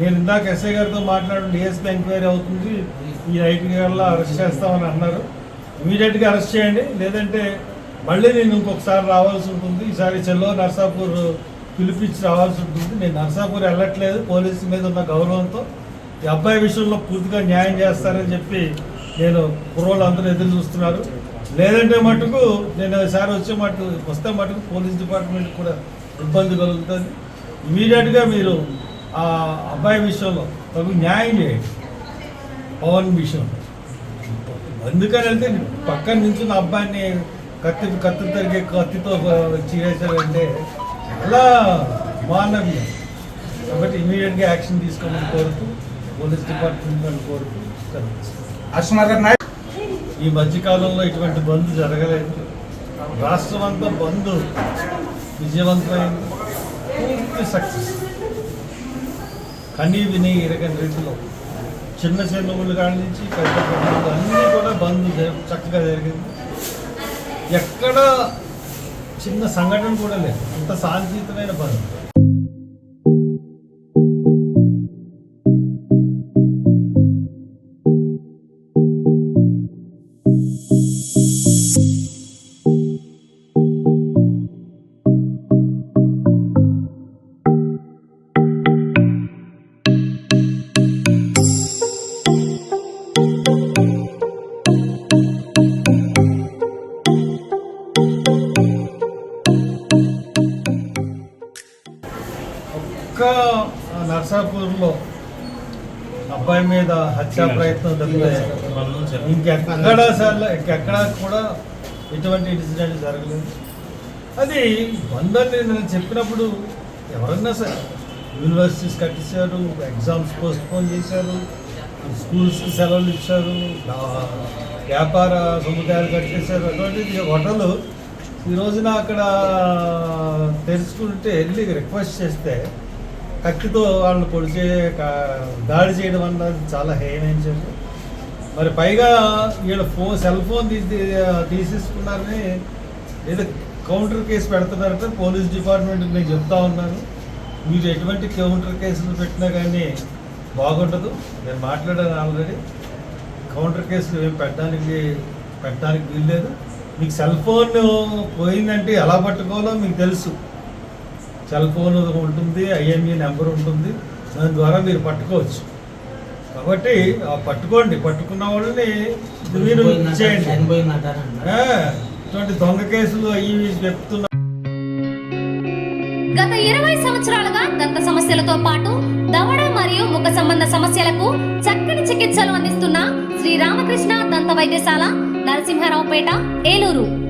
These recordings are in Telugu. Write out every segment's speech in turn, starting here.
నేను ఇందాక ఎస్ఐ గారితో మాట్లాడిన డిఎస్పీ ఎంక్వైరీ అవుతుంది. ఈ ఐటీ గారిలో అరెస్ట్ చేస్తామని అన్నారు. ఇమీడియట్గా అరెస్ట్ చేయండి. లేదంటే మళ్ళీ నేను ఇంకొకసారి రావాల్సి ఉంటుంది. ఈసారి చెల్లో నర్సాపూర్ పిలిపించి రావాల్సి ఉంటుంది. నేను నర్సాపూర్ వెళ్ళట్లేదు. పోలీసు మీద ఉన్న గౌరవంతో ఈ అబ్బాయి విషయంలో పూర్తిగా న్యాయం చేస్తారని చెప్పి నేను కుర్రోళ్ళు అందరూ ఎదురు చూస్తున్నారు. లేదంటే మటుకు నేను ఈసారి వచ్చే మటు వస్తే మటుకు పోలీస్ డిపార్ట్మెంట్ కూడా ఇబ్బంది కలుగుతుంది. ఇమీడియట్గా మీరు ఆ అబ్బాయి విషయంలో తగు న్యాయం చేయండి పవన్ విషయంలో అందుకని వెళ్తే పక్కన నుంచి నా అబ్బాయిని కత్తి కత్తి తరిగే కత్తితో చీరేశారంటే చాలా మానవీయం కాబట్టి ఇమీడియట్గా యాక్షన్ తీసుకోమని కోరుతూ పోలీస్ డిపార్ట్మెంట్ అని కోరుతూ ఈ మధ్యకాలంలో ఇటువంటి బంద్ జరగలేదు. రాష్ట్రం అంతా బంద్. విజయవంతమైంది. పూర్తి సక్సెస్. కనీ విని ఇరగని రీతిలో చిన్న చిన్న ఊళ్ళు కాడి నుంచి పెద్ద పెద్ద అన్నీ కూడా బంద్ చక్కగా జరిగింది. ఎక్కడ చిన్న సంఘటన కూడా లేదు. అంత శాంతియుతమైన బంద్. నర్సాపూర్లో అబ్బాయి మీద హత్యా ప్రయత్నం జరిగితే ఇంకెక్కడ సార్లు ఇంకెక్కడా కూడా ఎటువంటి ఇన్సిడెంట్ జరగలేదు. అది వందని నేను చెప్పినప్పుడు ఎవరన్నా సరే యూనివర్సిటీస్ కట్టించారు ఎగ్జామ్స్ పోస్ట్ పోన్ చేశారు స్కూల్స్కి సెలవులు ఇచ్చారు వ్యాపార సముదాయాలు కట్టేశారు అటువంటిది హోటల్ ఈ రోజున అక్కడ తెరుచుకుంటే వెళ్ళి రిక్వెస్ట్ చేస్తే కత్తితో వాళ్ళని పొడిచే దాడి చేయడం అన్నది చాలా హేయించారు మరి పైగా వీళ్ళ ఫోన్ సెల్ ఫోన్ తీసి తీసేసుకున్నారని ఏదో కౌంటర్ కేసు పెడుతున్నారంటే పోలీస్ డిపార్ట్మెంట్ నేను చెప్తా ఉన్నాను. మీరు ఎటువంటి కౌంటర్ కేసులు పెట్టినా కానీ బాగుండదు. నేను మాట్లాడాను ఆల్రెడీ. కౌంటర్ కేసులు ఏం పెట్టడానికి పెట్టడానికి వీల్లేదు. మీకు సెల్ ఫోన్ పోయిందంటే ఎలా పట్టుకోవాలో మీకు తెలుసు. సెల్ ఫోన్ ఉంటుంది ఐఎంఈ నెంబర్ ఉంటుంది. దాని ద్వారా మీరు పట్టుకోవచ్చు. కాబట్టి ఆ పట్టుకోండి. పట్టుకున్న వాళ్ళని మీరు చేయండి. ఇటువంటి దొంగ కేసులు అయ్యి చెప్తున్నా గత ఇరవై సంవత్సరాలుగా దంత సమస్యలతో పాటు దవడ మరియు ముఖ సంబంధ సమస్యలకు చక్కని చికిత్సలు అందిస్తున్న శ్రీ రామకృష్ణ దంత వైద్యశాల నరసింహారావుపేట ఏలూరు.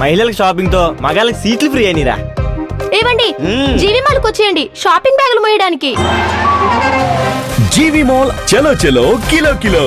మహిళలకు షాపింగ్తో మగాళ్ళకి సీట్లు ఫ్రీ అయినరా. ఏవండి. జీవి మాల్కి వచ్చేయండి. షాపింగ్ బ్యాగులు మోయడానికి. జీవి మాల్ చలో చలో కిలో కిలో.